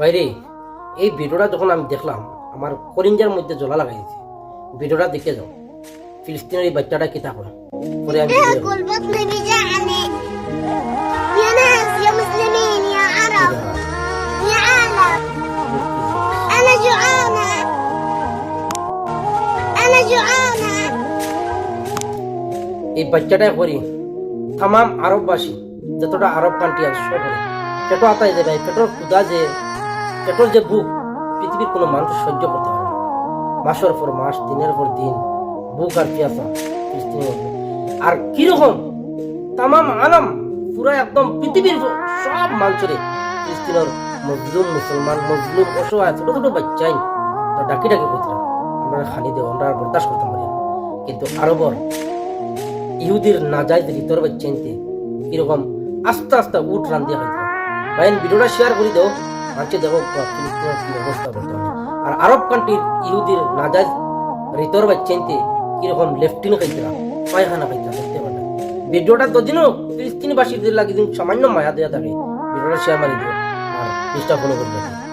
ভাইরে, এই ভিডিওটা যখন আমি দেখলাম, আমার করিঞ্জার মধ্যে জ্বলা লাগাইছে ভিডিওটা দেখে যাও। ফিলিস্তিনের এই বাচ্চাটা কিতা করে পরে আমি এই বাচ্চাটাই করি তাম আরববাসী, যতটা আরব কান্ট্রি আছে সব পেটো আতাই যে ভাই পেটোর ক্ষুদা যে পেটোর যে বুক, পৃথিবীর কোনো মানুষ সহ্য করতে পারে না। মাসের পর মাস, দিনের পর দিন, বুক আর পিয়াসা আর কীরকম তামাম আলম পুরো একদম পৃথিবীর সব মানুষের ফিলিস্তিনের মজলুম মুসলমান, মজলুম অসহায় ছোট ছোট বাচ্চাই ডাকি ডাকি করতাম আমরা খালি দেব আমরা বরদাস্ত করতাম পারি না। কিন্তু আরবর ইহুদির নাজাইজ রিতর চিনতে কীরকম আস্তে আস্তে উঠ রান দিয়ে হইতো। ভাই ভিডিওটা শেয়ার করে দাও। আর আরব কান্ট্রির ইহুদির নাজাজ রিতর চেনতে কীরকম লেফটিন খাইতরা পায়খানা খাইতরা দেখতে পারে ভিডিওটা তো দিনও ফিলিস্তিনি বাসীদের লাগে সামান্য মায়া দেওয়া থাকে, ভিডিওটা শেয়ার মারি দিও, আর চেষ্টা ফলো করবে